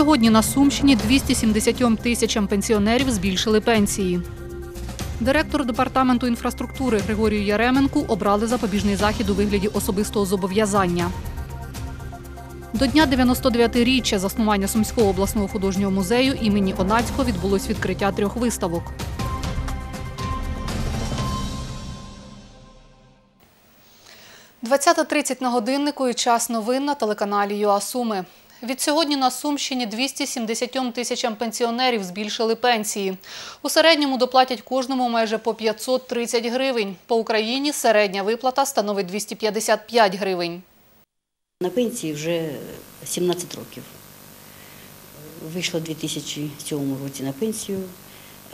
Відсьогодні на Сумщині 270 тисячам пенсіонерів збільшили пенсії. Директор департаменту інфраструктури Григорію Яременку обрали запобіжний захід у вигляді особистого зобов'язання. До дня 99-річчя заснування Сумського обласного художнього музею імені Онацького відбулось відкриття трьох виставок. «20.30 на годиннику і час новин на телеканалі ЮА Відсьогодні на Сумщині 270 тисячам пенсіонерів збільшили пенсії. У середньому доплатять кожному майже по 530 гривень. По Україні середня виплата становить 255 гривень. На пенсії вже 17 років. Вийшла у 2007 році на пенсію,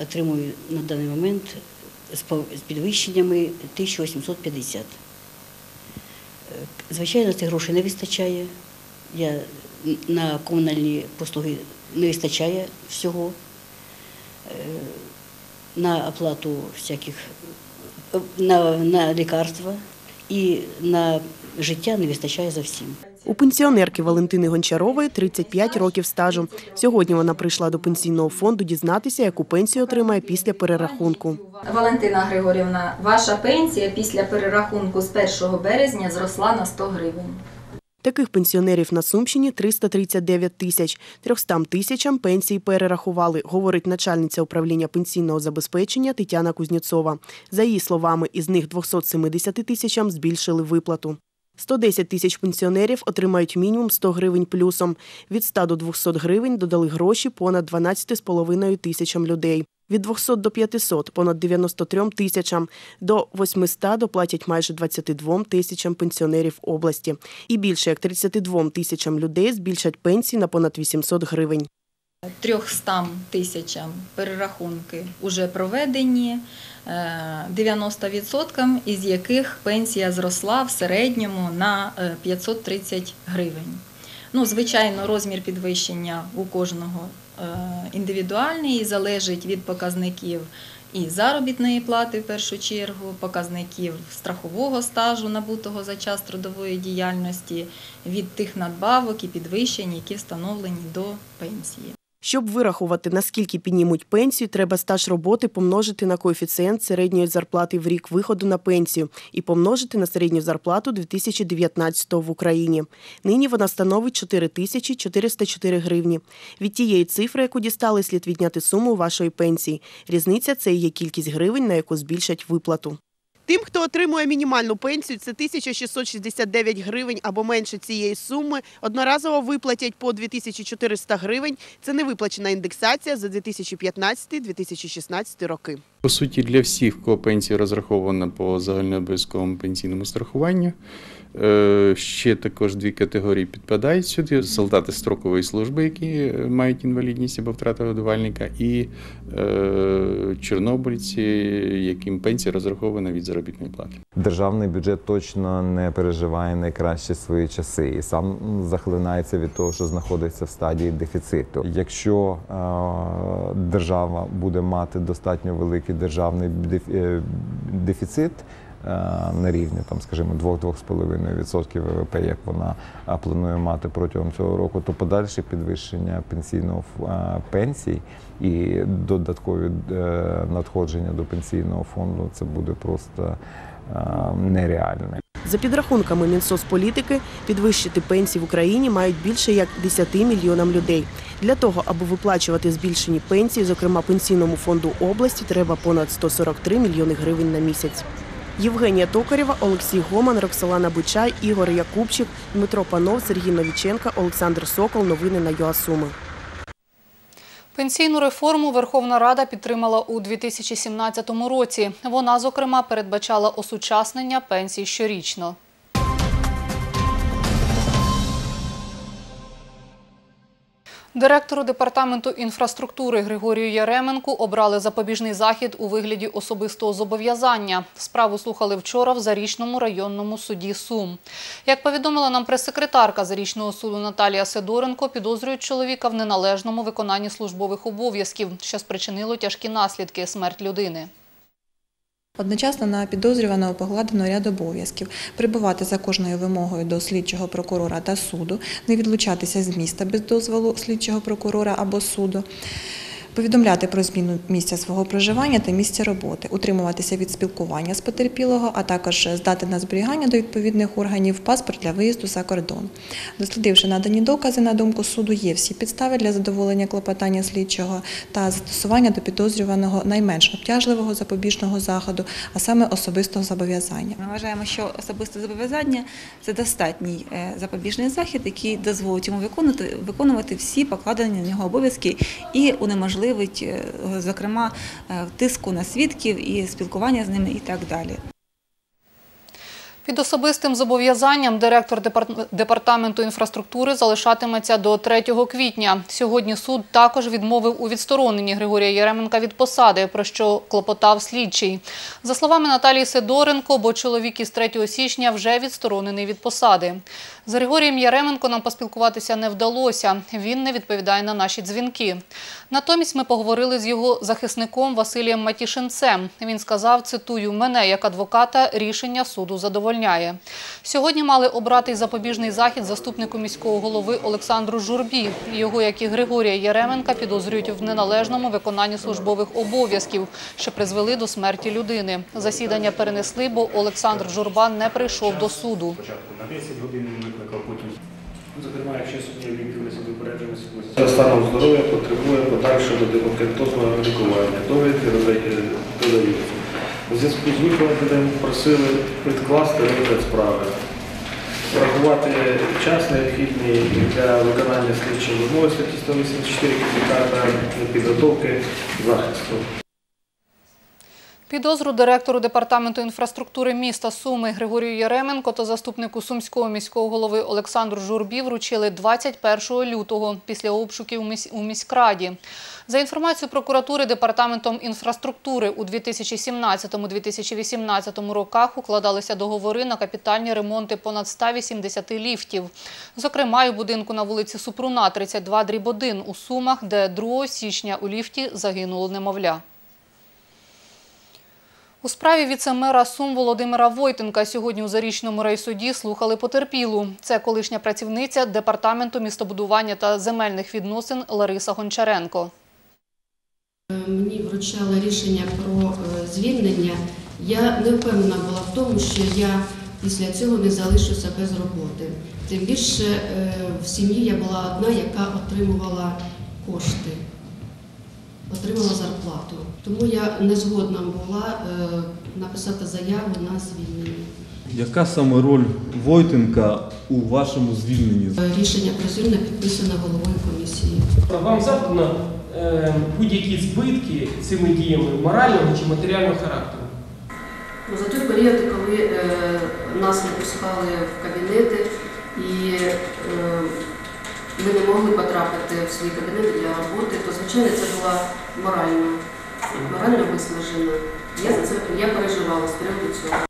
отримую на даний момент з підвищеннями 1850. Е, Звичайно, цих грошей не вистачає. Я на комунальні послуги не вистачає всього. Е, На оплату всяких на, на лікарства і на життя не вистачає зовсім. У пенсіонерки Валентини Гончарової 35 років стажу. Сьогодні вона прийшла до пенсійного фонду дізнатися, яку пенсію отримає після перерахунку. Валентина Григорівна, ваша пенсія після перерахунку з 1 березня зросла на 100 гривень. Таких пенсіонерів на Сумщині 339 тисяч. 300 тисячам пенсії перерахували, говорить начальниця управління пенсійного забезпечення Тетяна Кузнєцова. За її словами, із них 270 тисячам збільшили виплату. 110 тисяч пенсіонерів отримають мінімум 100 гривень плюсом. Від 100 до 200 гривень додали гроші понад 12,5 тисячам людей. Від 200 до 500 – понад 93 тисячам. До 800 доплатять майже 22 тисячам пенсіонерів області. І більше як 32 тисячам людей збільшать пенсії на понад 800 гривень. 300 тисячам перерахунки вже проведені, е, 90% із яких пенсія зросла в середньому на е, 530 гривень. Ну, звичайно, розмір підвищення у кожного е, індивідуальний і залежить від показників і заробітної плати в першу чергу, показників страхового стажу, набутого за час трудової діяльності, від тих надбавок і підвищень, які встановлені до пенсії. Щоб вирахувати, наскільки піднімуть пенсію, треба стаж роботи помножити на коефіцієнт середньої зарплати в рік виходу на пенсію і помножити на середню зарплату 2019 в Україні. Нині вона становить 4404 гривні. Від тієї цифри, яку дістали, слід відняти суму вашої пенсії. Різниця це і є кількість гривень, на яку збільшать виплату. Тим, хто отримує мінімальну пенсію, це 1669 гривень або менше цієї суми. Одноразово виплатять по 2400 гривень. Це не виплачена індексація за 2015-2016 роки. По суті, для всіх, кого пенсія розрахована по загальнообов'язковому пенсійному страхуванню. Е, Ще також дві категорії підпадають сюди: солдати строкової служби, які е, мають інвалідність або втрату годувальника, і е, чорнобильці, яким пенсія розрахована від заробітної плати. Державний бюджет точно не переживає найкращі свої часи і сам захлинається від того, що знаходиться в стадії дефіциту. Якщо держава буде мати достатньо великий державний дефіцит. Е, На рівні там, скажімо, 2-2,5% ВВП, як вона планує мати протягом цього року, то подальше підвищення пенсійного е, пенсій і додаткові е, надходження до пенсійного фонду це буде просто е, нереальне. За підрахунками Мінсоцполітики, підвищити пенсії в Україні мають більше як 10 мільйонам людей. Для того, аби виплачувати збільшені пенсії, зокрема пенсійному фонду області, треба понад 143 мільйони гривень на місяць. Євгенія Токарєва, Олексій Гоман, Роксолана Бичай, Ігор Якубчик, Дмитро Панов, Сергій Новіченка, Олександр Сокол. Новини на ЮАСуми. Пенсійну реформу Верховна Рада підтримала у 2017 році. Вона, зокрема, передбачала осучаснення пенсій щорічно. Директору департаменту інфраструктури Григорію Яременку обрали запобіжний захід у вигляді особистого зобов'язання. Справу слухали вчора в Зарічному районному суді Сум. Як повідомила нам прес-секретарка Зарічного суду Наталія Сидоренко, підозрюють чоловіка в неналежному виконанні службових обов'язків, що спричинило тяжкі наслідки – смерть людини. Одночасно на підозрюваного погладено ряд обов'язків прибувати за кожною вимогою до слідчого прокурора та суду, не відлучатися з міста без дозволу слідчого прокурора або суду. Повідомляти про зміну місця свого проживання та місця роботи, утримуватися від спілкування з потерпілого, а також здати на зберігання до відповідних органів паспорт для виїзду за кордон. Дослідивши надані докази, на думку суду, є всі підстави для задоволення клопотання слідчого та застосування до підозрюваного найменш обтяжливого запобіжного заходу, а саме особистого зобов'язання. Ми вважаємо, що особисте зобов'язання це достатній е, запобіжний захід, який дозволить йому виконувати, виконувати всі покладені на нього обов'язки і унеможливить, е, зокрема, е, тиску на свідків і спілкування з ними і так далі. Під особистим зобов'язанням директор департ- департаменту інфраструктури залишатиметься до 3 квітня. Сьогодні суд також відмовив у відстороненні Григорія Яременка від посади, про що клопотав слідчий. За словами Наталії Сидоренко, бо чоловік із 3 січня вже відсторонений від посади. З Григорієм Яременко нам поспілкуватися не вдалося. Він не відповідає на наші дзвінки. Натомість ми поговорили з його захисником Василієм Матішинцем. Він сказав, цитую, мене як адвоката рішення суду задовольняє. Сьогодні мали обрати запобіжний захід заступнику міського голови Олександру Журбі. Його, як і Григорія Яременка, підозрюють в неналежному виконанні службових обов'язків, що призвели до смерті людини. Засідання перенесли, бо Олександр Журба не прийшов до суду. На 10 годин викликав потім. Зокрема, якщо сумнівні виявилися упередженості, за станом здоров'я потребує подальшого медикаментозного лікування. Довідки додаються. У зв'язку з викладенням просили відкласти розгляд справи. Врахувати час необхідний для виконання слідчої вимоги статті 184 КПК та підготовки захисту. Підозру директору департаменту інфраструктури міста Суми Григорію Яременко та заступнику сумського міського голови Олександру Журбі вручили 21 лютого після обшуків у міськраді. За інформацією прокуратури департаментом інфраструктури у 2017-2018 роках укладалися договори на капітальні ремонти понад 180 ліфтів. Зокрема, і будинку на вулиці Супруна 32 дріб 1 у Сумах, де 2 січня у ліфті загинуло немовля. У справі віце-мера Сум Володимира Войтенка сьогодні у Зарічному райсуді слухали потерпілу. Це колишня працівниця Департаменту містобудування та земельних відносин Лариса Гончаренко. Мені вручали рішення про е, звільнення. Я не впевнена була в тому, що я після цього не залишуся без роботи. Тим більше е, в сім'ї я була одна, яка отримувала кошти, отримала зарплату. Тому я не згодна була е, написати заяву на звільнення. Яка саме роль Войтенка у вашому звільненні? Е, Рішення про звільнення підписане головою комісії. Вам завдано е, будь-які збитки цими діями морального чи матеріального характеру. Ну, За той період, коли е, нас не пускали в кабінети і е, ми не могли потрапити в свої кабінети для роботи, то звичайно це була морально, морально виснажена. Я я переживала з приводу цього.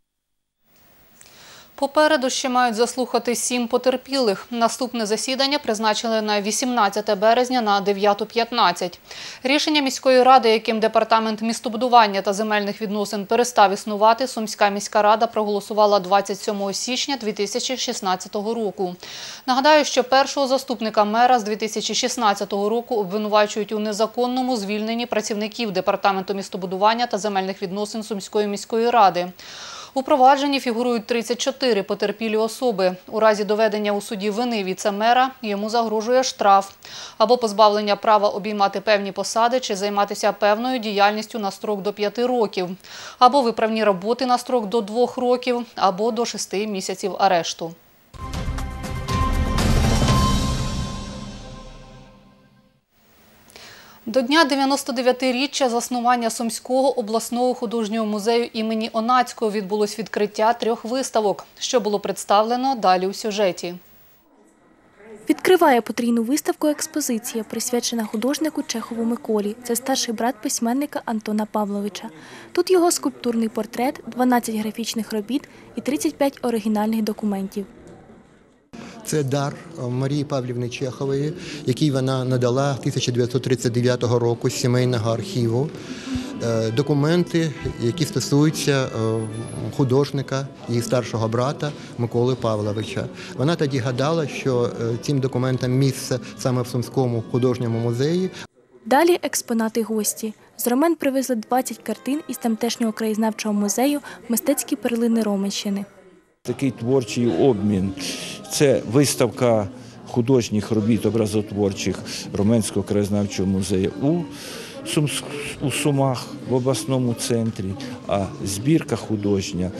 Попереду ще мають заслухати сім потерпілих. Наступне засідання призначили на 18 березня на 9.15. Рішення міської ради, яким департамент містобудування та земельних відносин перестав існувати, Сумська міська рада проголосувала 27 січня 2016 року. Нагадаю, що першого заступника мера з 2016 року обвинувачують у незаконному звільненні працівників департаменту містобудування та земельних відносин Сумської міської ради. У провадженні фігурують 34 потерпілі особи. У разі доведення у суді вини віце-мера йому загрожує штраф або позбавлення права обіймати певні посади чи займатися певною діяльністю на строк до 5 років, або виправні роботи на строк до 2 років, або до 6 місяців арешту. До дня 99-річчя заснування Сумського обласного художнього музею імені Онацького відбулось відкриття трьох виставок, що було представлено далі у сюжеті. Відкриває потрійну виставку експозиція, присвячена художнику Чехову Миколі. Це старший брат письменника Антона Павловича. Тут його скульптурний портрет, 12 графічних робіт і 35 оригінальних документів. Це дар Марії Павлівни Чехової, який вона надала 1939 року з сімейного архіву. е, документи, які стосуються е, художника, її старшого брата Миколи Павловича. Вона тоді гадала, що е, цим документам місце саме в Сумському художньому музеї, Далі експонати гості. З Ромен привезли 20 картин із тамтешнього краєзнавчого музею «Мистецькі перлини Роменщини». Такий творчий обмін. Це виставка художніх робіт образотворчих Роменського краєзнавчого музею у, у Сумах в обласному центрі, а збірка художня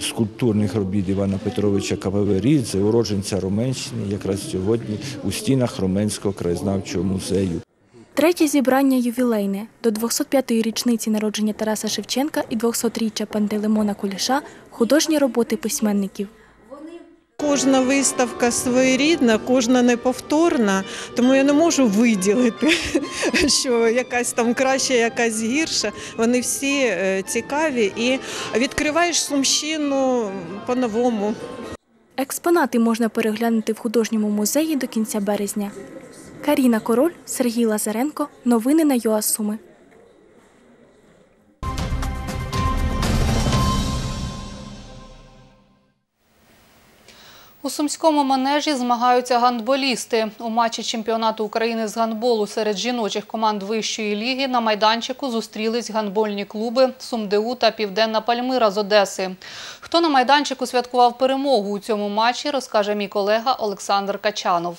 скульптурних робіт Івана Петровича Кававерідзе, уродженця Роменщини, якраз сьогодні у стінах Роменського краєзнавчого музею. Третє зібрання ювілейне. До 205-ї річниці народження Тараса Шевченка і 200-річчя Пантелеймона Куліша – художні роботи письменників. Кожна виставка своєрідна, кожна неповторна, тому я не можу виділити, що якась там краща, якась гірша. Вони всі е, цікаві і відкриваєш сумщину по-новому. Експонати можна переглянути в художньому музеї до кінця березня. Каріна Король, Сергій Лазаренко. Новини на ЮАСуми. У сумському манежі змагаються гандболісти. У матчі чемпіонату України з гандболу серед жіночих команд вищої ліги на майданчику зустрілись гандбольні клуби Сумдеу та Південна Пальмира з Одеси. Хто на майданчику святкував перемогу у цьому матчі, розкаже мій колега Олександр Качанов.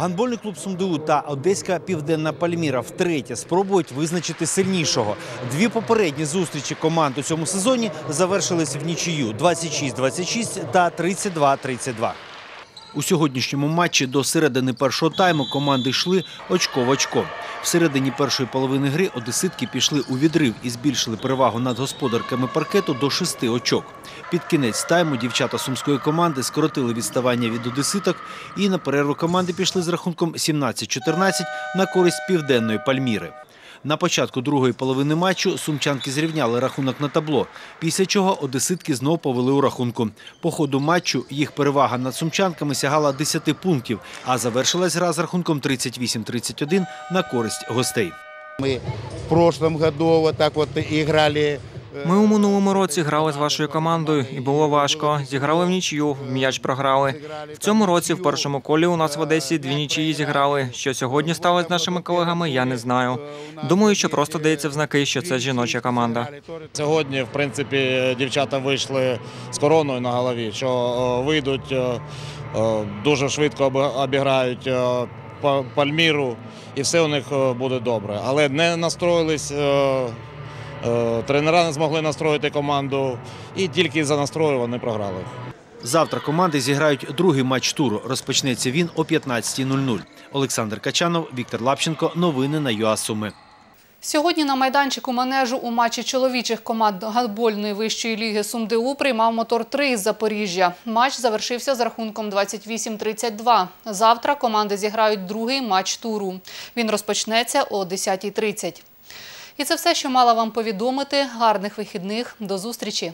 Гандбольний клуб Сумдеу та Одеська Південна Пальміра втретє спробують визначити сильнішого. Дві попередні зустрічі команд у цьому сезоні завершились в нічию 26-26 та 32-32. У сьогоднішньому матчі до середини першого тайму команди йшли очко в очко. В середині першої половини гри одеситки пішли у відрив і збільшили перевагу над господарками паркету до шести очок. Під кінець тайму дівчата сумської команди скоротили відставання від одеситок і на перерву команди пішли з рахунком 17-14 на користь південної Пальміри. На початку другої половини матчу сумчанки зрівняли рахунок на табло, після чого одеситки знов повели у рахунку. По ходу матчу їх перевага над сумчанками сягала 10 пунктів, а завершилась гра з рахунком 38-31 на користь гостей. Ми в прошлом году так вот играли. Ми у минулому році грали з вашою командою, і було важко. Зіграли в нічию, в м'яч програли. В цьому році в першому колі у нас в Одесі дві нічиї зіграли. Що сьогодні сталося з нашими колегами, я не знаю. Думаю, що просто дається в знаки, що це жіноча команда. Сьогодні, в принципі, дівчата вийшли з короною на голові, що е, вийдуть, е, е, дуже швидко обіграють Пальміру, і все у них буде добре. Але не настроїлись, тренера не змогли настроїти команду, і тільки за настрою вони програли. Завтра команди зіграють другий матч туру. Розпочнеться він о 15.00. Олександр Качанов, Віктор Лапченко. Новини на ЮАСуми. Сьогодні на майданчику манежу у матчі чоловічих команд гандбольної вищої ліги Сумдеу приймав мотор-3 із Запоріжжя. Матч завершився з рахунком 28-32. Завтра команди зіграють другий матч туру. Він розпочнеться о 10.30. І це все, що мала вам повідомити. Гарних вихідних. До зустрічі!